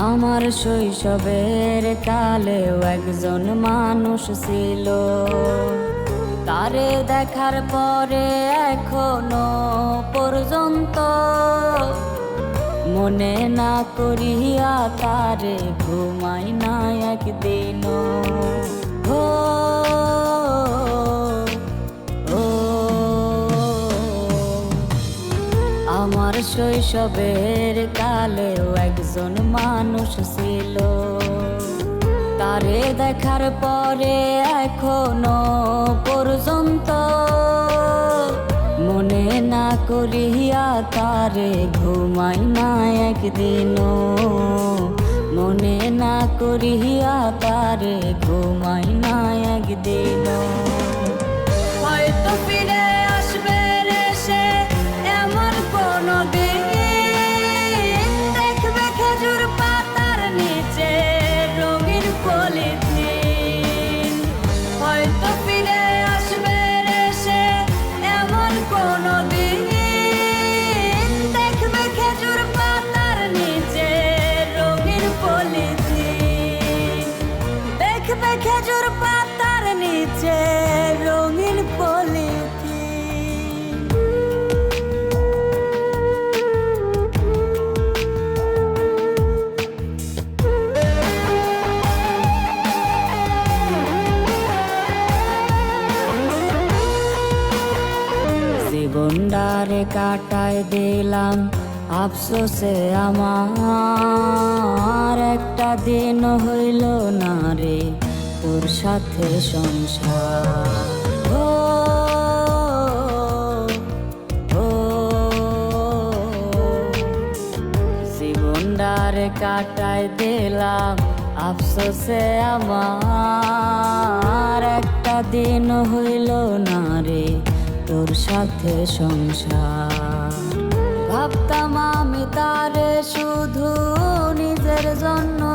আমার শৈশবের কালেও একজন মানুষ ছিল। তারে দেখার পরে এখনও পর্যন্ত মনে না করিয়া তারে ঘুমাই না একদিন শৈশবের কালেও একজন মানুষ ছিল। তারে দেখার পরে এখনও পর্যন্ত মনে না করিয়া তারে ঘুমাই না একদিনও। মনে না করিয়া তারে ঘুমাই না একদিনও। খেজুর পাতার নিচে রঙিন পলিথিন। জীবনটারে কাটায় দিলাম, আফসোসে আমার। একটা দিন হইল না রে তোর সাথে সংসার। জীবনটারে কাটায় দিলাম, আফসোসে আমার। একটা দিন হইল না রে, তোর সাথে সংসার। ভাবতাম আমি তারে শুধু নিজের জন্য